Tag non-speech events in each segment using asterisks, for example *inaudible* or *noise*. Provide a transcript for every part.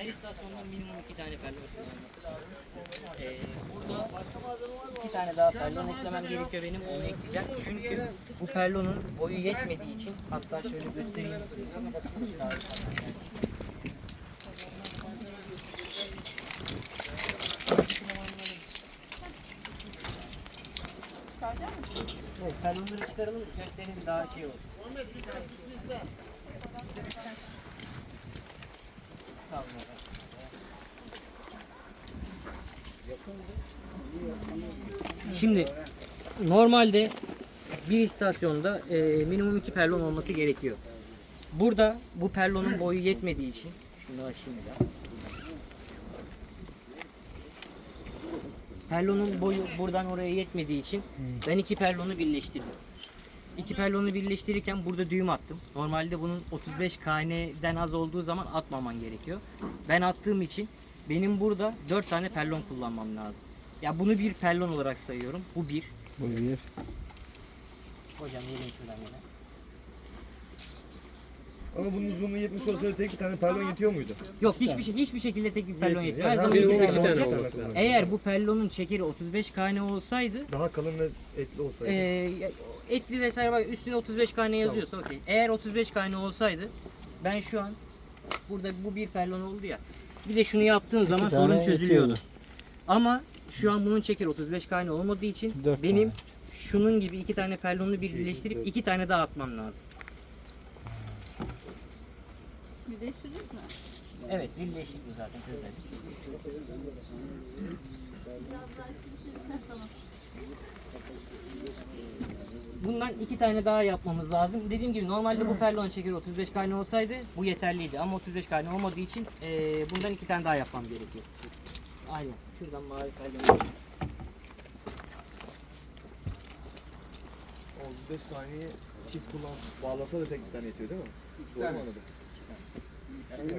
Her istasyonda minimum iki tane pellon olması lazım. Ee, burada iki tane daha pellon eklemem gerekiyor benim. Onu ekleyeceğim. Çünkü bu pellonun boyu yetmediği için hatta şöyle göstereyim. Evet, pellonları çıkaralım, gösterelim daha şey olsun. Şimdi normalde bir istasyonda e, minimum iki perlon olması gerekiyor. Burada bu perlonun boyu yetmediği için şunu açayım daha. Perlonun boyu buradan oraya yetmediği için ben iki perlonu birleştirdim. İki perlonu birleştirirken burada düğüm attım. Normalde bunun 35 KN'den az olduğu zaman atmaman gerekiyor. Ben attığım için benim burada 4 tane perlon kullanmam lazım. Ya bunu bir perlon olarak sayıyorum. Bu bir. Bu bir. Hocam gelin şuradan yana. Ama bunun uzunluğu 70 olsaydı tek bir tane perlon yetiyor muydu? Yok hiçbir şey hiçbir şekilde tek bir perlon Yetiyor. yetmiyor. Her zaman bir iki olacak. tane kullanıyor. Eğer bu perlonun çekeri 35 KN olsaydı Daha kalın ve etli olsaydı. Ee, etli vesaire var üstüne 35 kane yazıyorsa okey. Eğer 35 kane olsaydı ben şu an burada bu bir perlon oldu ya. Bir de şunu yaptığın zaman tane sorun çözülüyordu. Ama şu an bunun çekeri 35 kane olmadığı için Dört benim tane. şunun gibi iki tane perlonunu bir birleştirip iki tane daha atmam lazım. Birleştireceğiz mi? Evet birleşik bu zaten çözmedik. Bundan iki tane daha yapmamız lazım. Dediğim gibi normalde bu perlon çekeri 35 kane olsaydı bu yeterliydi. Ama 35 kane olmadığı için eee, bundan iki tane daha yapmam gerekiyor. Aynen. Şuradan mavi perlon. 35 taneyi çift kullan bağlasa da tek bir tane yetiyor değil mi? Doğru mu anladım?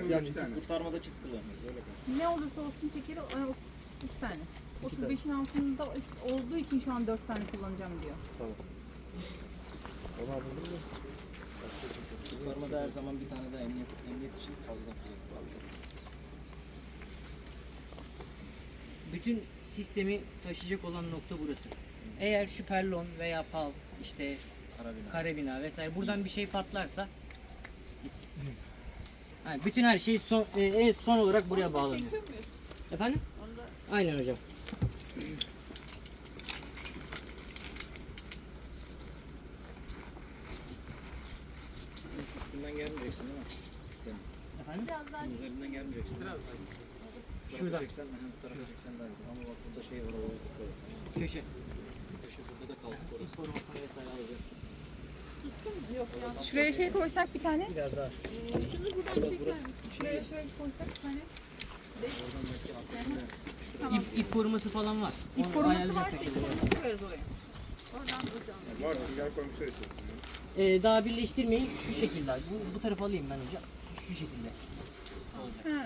Yani Kurtarmada çift kullanıyoruz. Öyle kalsın. Ne olursa olsun çekeri e, o- iki tane. 35'in altında olduğu için şu an 4 tane kullanacağım diyor. onu anladım da. Kurtarmada her zaman bir tane daha emniyet, emniyet için fazla kullanıyoruz. Bütün sistemi taşıyacak olan nokta burası. Eğer şu perlon veya pal işte Karabina. karabina vesaire buradan bir şey patlarsa yani bütün her şey son, e, en son olarak buraya bağlanıyor. Efendim? Aynen hocam. Üstünden gelmeyeceksin değil mi? Efendim? biraz daha üzerinden gelmeyeceksin. Biraz daha. Şuradan. Çeksen, bu tarafa çeksen daha iyi. Ama bak burada şey var. Köşe. köşe burada da kaldık orası. Korumasını vesaire alacak. Yok ya. Şuraya şey koysak bir tane. Biraz daha. Şunu buradan çeker misin? Şuraya şöyle koysak bir tane. İp, ip koruması falan var. İp koruması varsa ip koruması koyarız oraya. Oradan buradan. Var sünger koymuşlar içerisine. Ee, daha birleştirmeyin. Şu şekilde. Bu, bu tarafa alayım ben hocam. Şu şekilde. Tamam.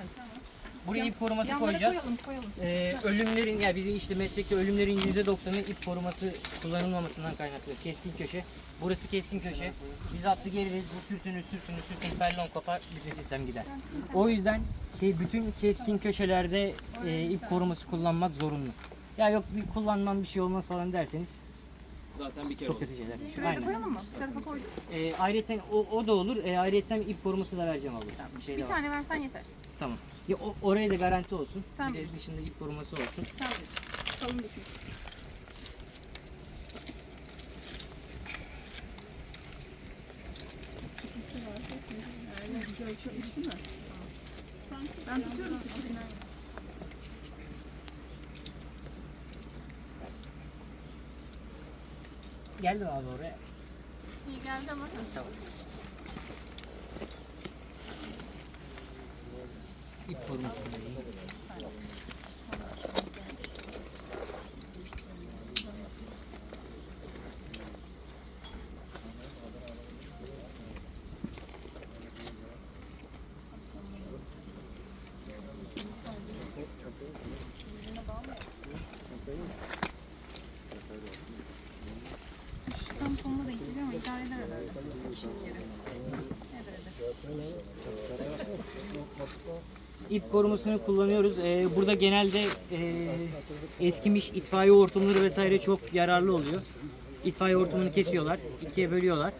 Buraya ip koruması Yanlara koyacağız. koyalım koyalım. Ee, ölümlerin yani bizim işte meslekte ölümlerin %90'ı ip koruması kullanılmamasından kaynaklı. Keskin köşe. Burası keskin köşe. Biz attı geliriz. Bu sürtünür sürtünür sürtünür bellon kopar. Bütün sistem gider. O yüzden şey, bütün keskin köşelerde e, ip koruması kullanmak zorunlu. Ya yok bir kullanmam bir şey olmaz falan derseniz Zaten bir kere çok oldu. kötü şeyler. Şuraya da Aynen. koyalım mı? Bir tarafa koyduk. E, ayrıyeten o, o da olur. E, ayrıyeten ip koruması da vereceğim abi. bir şey de Bir var. tane versen yeter. Tamam. Ya, o, oraya da garanti olsun. Sen bir de bilirsin. dışında ip koruması olsun. Sen bilirsin. Kalın da çünkü. Ben tutuyorum. Geldi abi oraya. İyi geldi ama. Tamam. İp koruması. Tam sonuna denk geliyor ama idare eder herhalde. İşin yeri. Eder eder. İp korumasını kullanıyoruz. Ee, burada genelde e, eskimiş itfaiye hortumları vesaire çok yararlı oluyor. İtfaiye hortumunu kesiyorlar, ikiye bölüyorlar.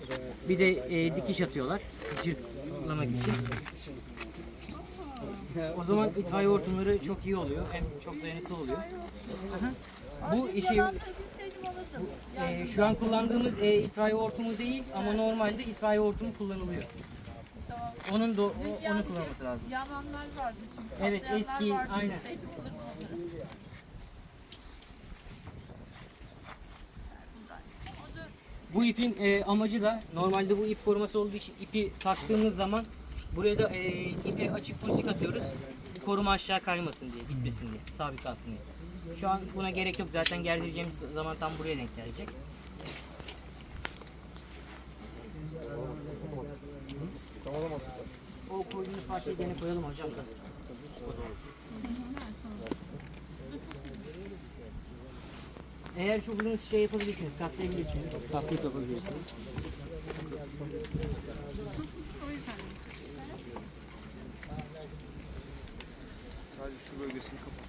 Bir de e, dikiş atıyorlar cırtlamak için. O zaman itfaiye hortumları çok iyi oluyor. Hem çok dayanıklı oluyor. Aha. Bu işi e, şu an kullandığımız e, itfaiye hortumu değil ama normalde itfaiye hortumu kullanılıyor. Onun da o- onu kullanması lazım. Yananlar vardı çünkü. Evet, patlayanlar eski, vardı. aynen. Bilseydim alırım onları. Bundan işte. O da Bu ipin e, amacı da normalde bu ip koruması olduğu için ipi taktığımız zaman buraya da e, ipe açık fırsık atıyoruz. Koruma aşağı kaymasın diye, gitmesin diye, sabit kalsın diye. Şu an buna gerek yok. Zaten gerdireceğimiz zaman tam buraya denk gelecek. Gene koyalım hocam da. Eğer çok uzun şey yapabilirsiniz, katlayabilirsiniz. Katlayıp yapabilirsiniz. Sadece şu bölgesini kapattım.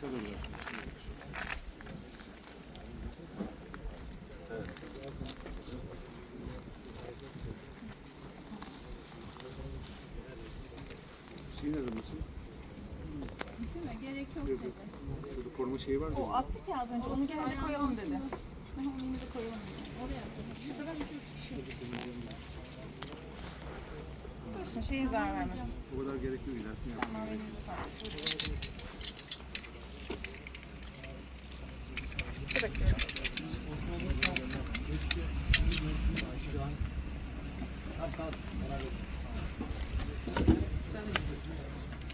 Şöyle bırak. Şey nerede nasıl? Değil mi? Gerek yok dedi. Şurada koruma şeyi var mı? O attık ya az önce. Onu gene de koyalım dedi. Onu yine de koyalım dedi. Oraya Şurada ben şu. Dursun şeye zarar vermez. O kadar gerek yok ilersin ya. Tamam elinize sağlık. Bırakıyorum.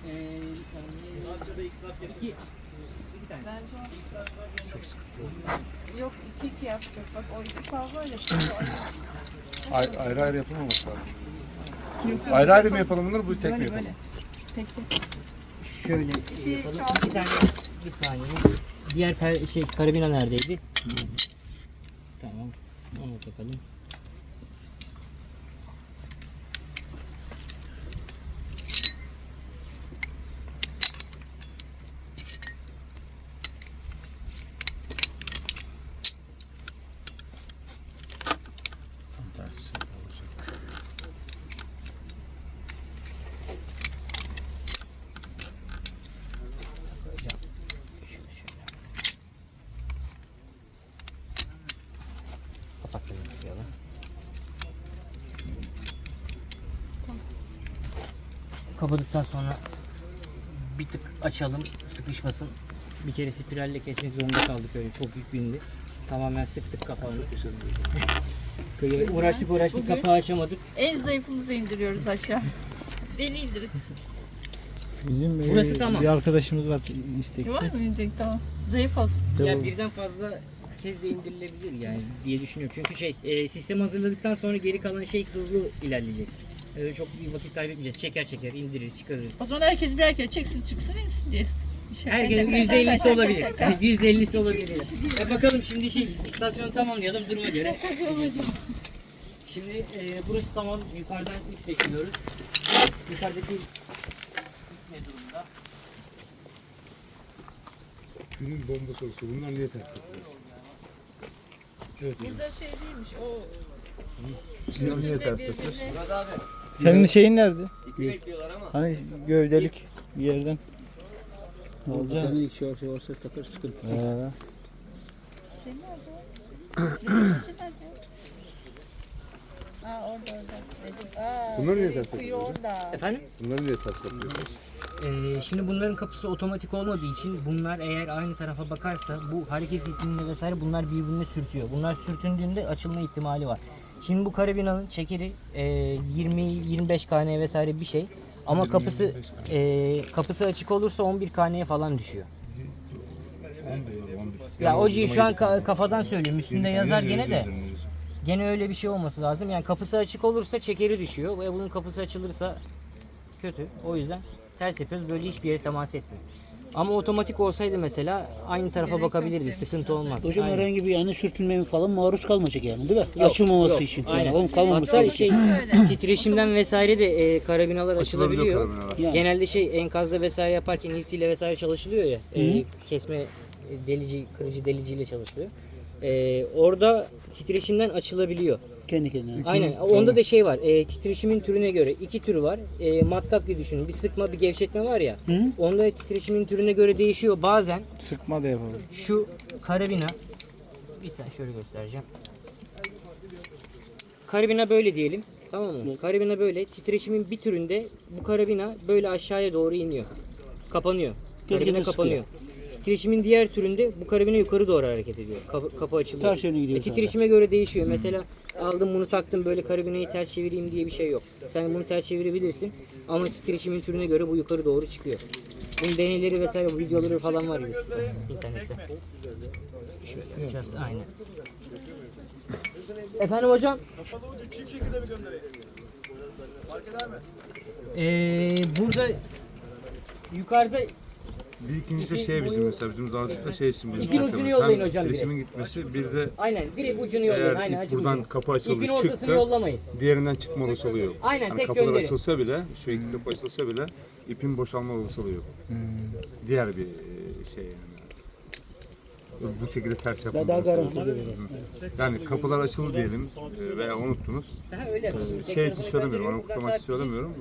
Ee, bir saniye. İki. İki tane. Bence o... Çok sıkıntı Yok iki iki yapacak. Bak o iki fazla öyle. O ayrı. Ayrı yapılmaması lazım. Yok, Ayrı ayrı mı yapalım. bunları bu tek mi Böyle yapalım? böyle. Tek tek. Şöyle Bir yapalım. İki tane. Bir saniye. Diğer per, şey karabina neredeydi? Tamam. Ona bakalım. Kapatmayı yapalım. Kapadıktan sonra bir tık açalım, sıkışmasın. Bir kere spiralle kesmek zorunda kaldık öyle çok yük bindi. Tamamen sıktık kapağını. Böyle *laughs* uğraştık uğraştık Bugün- kapağı açamadık. en zayıfımızı indiriyoruz aşağı. *laughs* Beni indirin. Bizim e, Burası tamam. bir arkadaşımız var istekli. Var mı inecek? Tamam. Zayıf olsun. Ya Tamam. birden fazla kez de indirilebilir yani diye düşünüyorum. Çünkü şey e, sistemi hazırladıktan sonra geri kalan şey hızlı ilerleyecek. Öyle çok bir vakit kaybetmeyeceğiz. Çeker çeker indirir çıkarırız. O zaman herkes birer kere çeksin çıksın insin diyelim. Şaka, Herkesin şaka, yüzde şaka, ellisi şaka, olabilir. *laughs* şaka. Yüzde ellisi olabilir. E bakalım şimdi şey istasyonu tamamlayalım duruma göre. Şimdi e, burası tamam. Yukarıdan ip bekliyoruz. Yukarıdaki ne durumda? Günün bomba sorusu. Bunlar niye ters yapıyor? Evet. Burada şey değilmiş o Bunlar niye ters yapıyor? birbirine- Senin şeyin nerede? Hani gövdelik bir yerden. Ne olacak? ilk şey olsa olsa takır sıkıntı. Ee, Şey nerede? *coughs* Aa orada orada. Recep. Aa, Bunlar niye Recep ters kuyu yapıyor? orada. Efendim? Bunlar niye ters yapıyorsunuz? Ee, şimdi bunların kapısı otomatik olmadığı için bunlar eğer aynı tarafa bakarsa bu hareket ettiğinde vesaire bunlar birbirine sürtüyor. Bunlar sürtündüğünde açılma ihtimali var. Şimdi bu karabinanın çekeri e, 20-25 kane vesaire bir şey. Ama kapısı e, kapısı açık olursa 11 kaneye falan düşüyor. Ya o şu an ka- kafadan söylüyorum. Üstünde yazar gene de. Gene öyle bir şey olması lazım. Yani kapısı açık olursa çekeri düşüyor ve bunun kapısı açılırsa kötü. O yüzden ters yapıyoruz. Böyle hiçbir yere temas etmiyor. Ama otomatik olsaydı mesela aynı tarafa bakabilirdi. Sıkıntı olmaz. Hocam Aynen. herhangi bir yani sürtünmeye falan maruz kalmayacak yani değil mi? Yok, Açılmaması yok. için. Aynen. Yani onun kalmaması Hatta için. şey *clears throat* *clears throat* titreşimden vesaire de e, karabinalar açılabiliyor. Yani. Genelde şey enkazda vesaire yaparken iltiyle vesaire çalışılıyor ya. e, kesme delici, kırıcı deliciyle çalışılıyor. E, orada titreşimden açılabiliyor. Kendi kendine. Aynen. Onda da şey var. E, titreşimin türüne göre iki türü var. E, matkap gibi düşünün. Bir sıkma, bir gevşetme var ya. Hı. Onda titreşimin türüne göre değişiyor. Bazen Sıkma da yapalım. şu karabina bir saniye şöyle göstereceğim. Karabina böyle diyelim. Tamam mı? Karabina böyle. Titreşimin bir türünde bu karabina böyle aşağıya doğru iniyor. Kapanıyor. Karabina Kendini kapanıyor. Titreşimin diğer türünde bu karabina yukarı doğru hareket ediyor. Kapı, kapı açılıyor. Ters yöne gidiyor E, titreşime göre değişiyor. Mesela aldım bunu taktım böyle karabinayı ters çevireyim diye bir şey yok. Sen bunu ters çevirebilirsin ama titreşimin türüne göre bu yukarı doğru çıkıyor. Bunun deneyleri vesaire bu videoları falan var YouTube'da, internette. Şöyle yapacağız aynen. Efendim hocam? Ee, burada yukarıda Bir ikincisi İpin şey bizim boyu- mesela bizim dağıtıkta şey için bizim İpin mesela ucunu yollayın hem hocam direkt. titreşimin gitmesi bir de aynen direkt ucunu yollayın eğer aynen ip buradan ucunu. kapı açıldı İpin ortasını çıktı yollamayın. diğerinden çıkma olasılığı yok. Aynen, Hani tek kapılar gönderin. açılsa bile şu iki kapı açılsa bile ipin boşalma olasılığı yok. Diğer bir e, şey yani. Bu şekilde ters daha garanti oluyor. Yani kapılar açıldı diyelim e, veya unuttunuz. Tek Şey için söylemiyorum, onu kutlamak için söylemiyorum.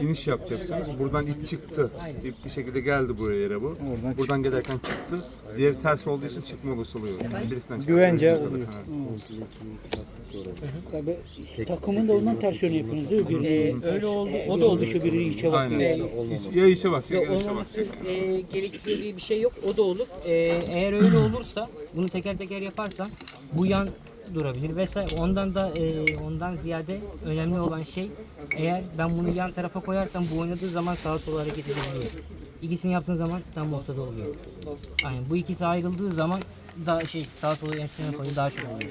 İniş yapacaksınız. Buradan ip çıktı. İp bir şekilde geldi buraya yere bu. Buradan gelirken çıktı. Diğeri ters olduğu için çıkma olasılığı yok. Birisinden Güvence çıkartıyorsunuz oluyor. Tabii takımın da ondan ters yöne yapıyorsunuz değil mi? Ee, öyle oldu. O o da oldu. oldu. Biri içe Aynen. bakıyor. Ya içe bakacak ya dışa olmaması bakacak. e, bir şey yok. O da olur. E, eğer öyle olursa bunu teker teker yaparsan bu yan durabilir vesaire. Ondan da e, ondan ziyade önemli olan şey eğer ben bunu yan tarafa koyarsam bu oynadığı zaman sağa sola hareket edebiliyor. İkisini yaptığın zaman tam ortada oluyor. Aynen. Bu ikisi ayrıldığı zaman da şey sağa sola ensene koyun daha çok oluyor.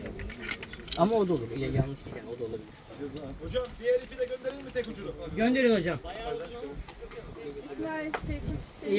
Ama o da olur. Ya, yanlış değil yani o da olabilir. Hocam diğer ipi de göndereyim mi tek ucunu? Gönderin hocam. İsmail tek